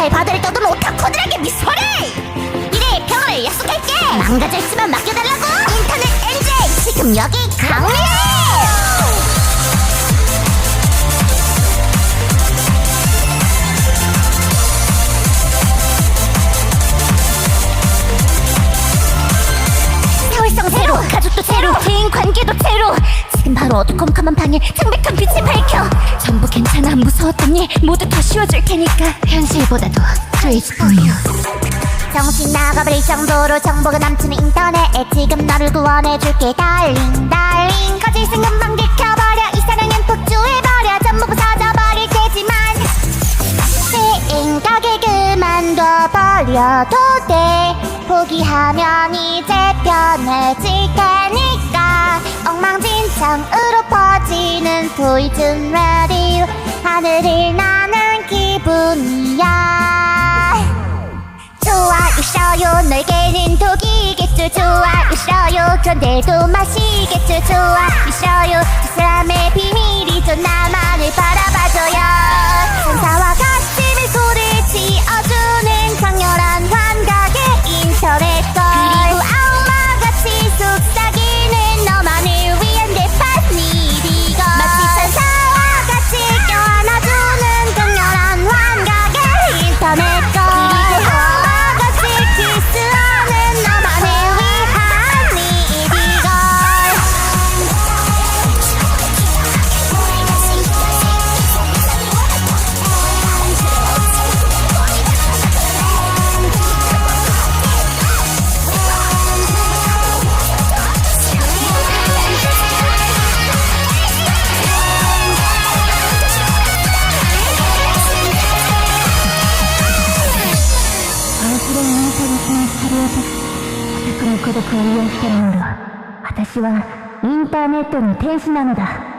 깃발 바다를 떠도는 오타쿠들에게 미소를! 이래 평을 약속할게! 망가져 있으면 맡겨달라고! 인터넷 NJ 지금 여기 강림! 가족도 제로 대인 관계도 제로 지금 바로 어두컴컴한 방에 창백한 빛이 밝혀. 전부 괜찮아 무서웠던 일 모두 다 쉬워질 테니까. 현실보다도 crazy for you. 정신 나가버릴 정도로 정보가 넘치는 인터넷에 지금 너를 구원해줄게 달링 달링 거짓은 금방 들켜버려. 이 사랑은 폭주해버려. 전부 부서져버릴 테지만. 생각에 그만둬버려도 돼. 포기하면 이제 편해질 테니 포이즌 라디오. 하늘을 나는 기분이야. 좋아요셔요. 너에게는 독이겠죠. 좋아요셔요. 그런데도 마시겠죠. 좋아요셔요. 두 사람의 비밀 孤独を癒してるのだ私はインターネットの天使なのだ。